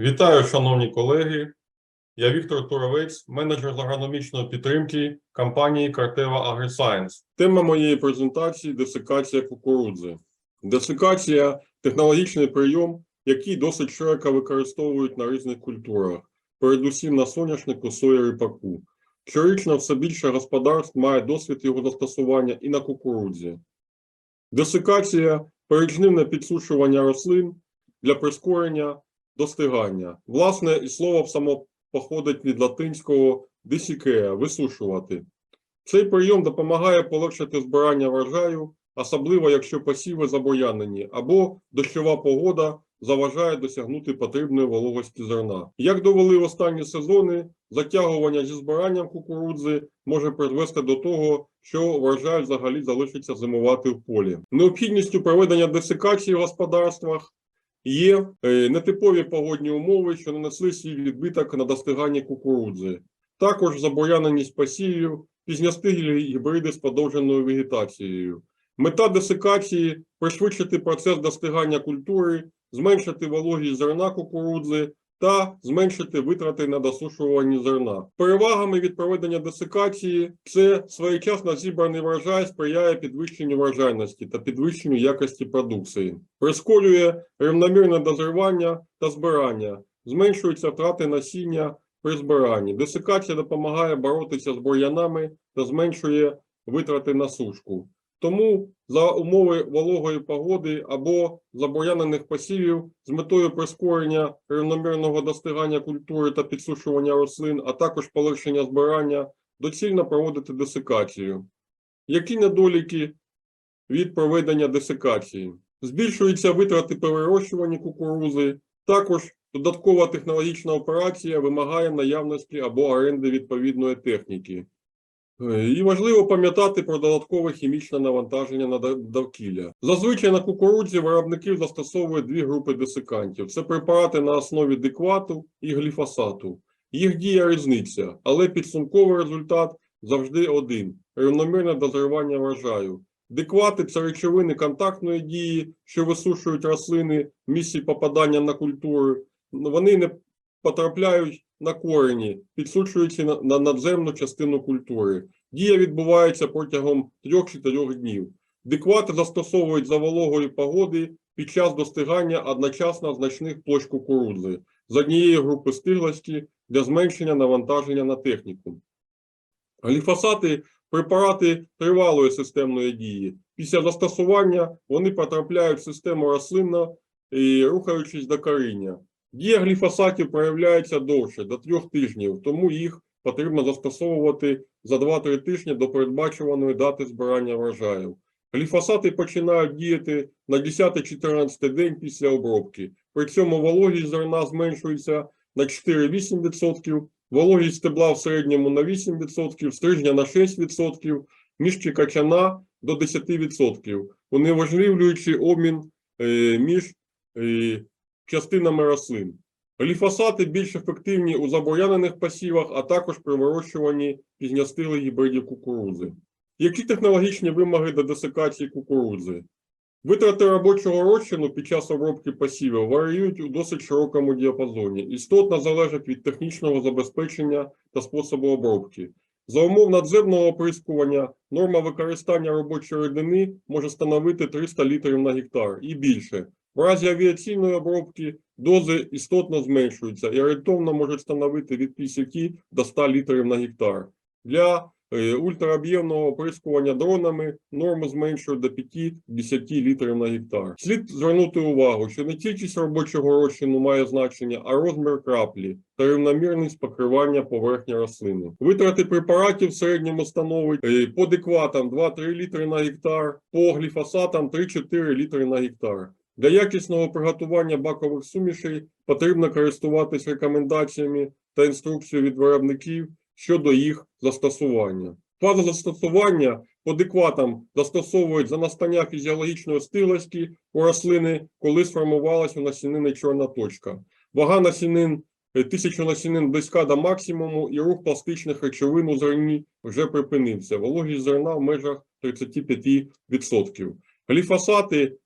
Вітаю, шановні колеги. Я Віктор Туровець, менеджер з агрономічної підтримки компанії Картева Агрисайенс. Тема моєї презентації десикація кукурудзи. Десикація технологічний прийом, який досить широко використовують на різних культурах, передусім на соняшнику, сої, ріпаку. Щорічно все більше господарств має досвід його застосування і на кукурудзі. Десикація перечнивне підсушування рослин для прискорення достигання. Власне, і слово само походить від латинського десікея висушувати. Цей прийом допомагає полегшити збирання врожаю, особливо якщо посіви забоянені або дощова погода заважає досягнути потрібної вологості зерна. Як довели останні сезони, затягування зі збиранням кукурудзи може призвести до того, що врожай взагалі залишиться зимувати в полі. Необхідністю проведення десикації в господарствах є е, нетипові погодні умови, що нанесли свій відбиток на достиганні кукурудзи. Також забояненість посівів, пізньостиглі гібриди з подовженою вегетацією. Мета десикації пришвидшити процес достигання культури, зменшити вологість зерна кукурудзи та зменшити витрати на досушування зерна. Перевагами від проведення десикації це своєчасно зібраний врожай сприяє підвищенню врожайності та підвищенню якості продукції, прискорює рівномірне дозрівання та збирання, зменшуються втрати насіння при збиранні. Десикація допомагає боротися з бур'янами та зменшує витрати на сушку. Тому за умови вологої погоди або забоянених посівів з метою прискорення рівномірного достигання культури та підсушування рослин, а також полегшення збирання, доцільно проводити десикацію. Які недоліки від проведення десикації? Збільшуються витрати при вирощуванні кукурузи, також додаткова технологічна операція вимагає наявності або оренди відповідної техніки. Е, І важливо пам'ятати про додаткове хімічне навантаження на довкілля. Зазвичай на кукурудзі виробники застосовують дві групи десикантів: це препарати на основі диквату і гліфосату. Їх дія різниця, але підсумковий результат завжди один: рівномірне дозрівання врожаю. Диквати це речовини контактної дії, що висушують рослини в місці попадання на культури. Вони не потрапляють на корені, підсушуючи на, на надземну частину культури. Дія відбувається протягом 3-4 днів. Диквати застосовують за вологої погоди під час достигання одночасно значних площ кукурудзи з однієї групи стиглості для зменшення навантаження на техніку. Гліфосати препарати тривалої системної дії. Після застосування вони потрапляють в систему рослинно і рухаючись до коріння. Дія гліфосатів проявляється довше, до трьох тижнів, тому їх потрібно застосовувати за 2-3 тижні до передбачуваної дати збирання врожаю. Гліфосати починають діяти на 10-14 день після обробки. При цьому вологість зерна зменшується на 4-8%, вологість стебла в середньому на 8%, стрижня на 6%, міжки качана до 10%, унеможливлюючи обмін е, між е, частинами рослин. Гліфосати більш ефективні у забоянених посівах, а також при вирощуванні пізньостилих гібридів кукурудзи. Які технологічні вимоги до десикації кукурудзи? Витрати робочого розчину під час обробки посівів варіюють у досить широкому діапазоні, істотно залежать від технічного забезпечення та способу обробки. За умов надземного оприскування норма використання робочої рідини може становити 300 літрів на гектар і більше. В разі авіаційної обробки дози істотно зменшуються і орієнтовно можуть становити від 50 до 100 літрів на гектар. Для е, ультраоб'ємного оприскування дронами норму зменшують до 5-10 літрів на гектар. Слід звернути увагу, що не кількість робочого розчину має значення, а розмір краплі та рівномірність покривання поверхні рослини. Витрати препаратів в середньому становить е, по декватам 2-3 літри на гектар, по гліфосатам 3-4 літри на гектар. Для якісного приготування бакових сумішей потрібно користуватись рекомендаціями та інструкцією від виробників щодо їх застосування. Фаза застосування по декватам застосовують за настання фізіологічної стилості у рослини, коли сформувалась у насінини чорна точка. Вага насінин е, тисячу насінин близька до максимуму, і рух пластичних речовин у зерні вже припинився. Вологість зерна в межах 35%. Гліфосати,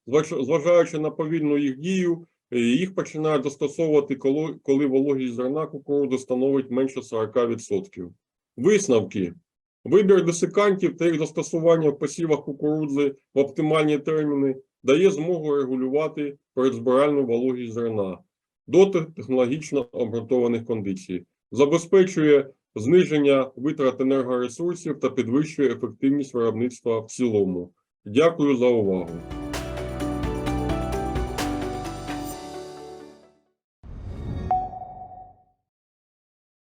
зважаючи на повільну їх дію, Е, Їх починають застосовувати, коли, вологість зерна кукурудзи становить менше 40%. Висновки. Вибір десикантів та їх застосування в посівах кукурудзи в оптимальні терміни дає змогу регулювати передзбиральну вологість зерна до технологічно обґрунтованих кондицій, забезпечує зниження витрат енергоресурсів та підвищує ефективність виробництва в цілому. Дякую за увагу.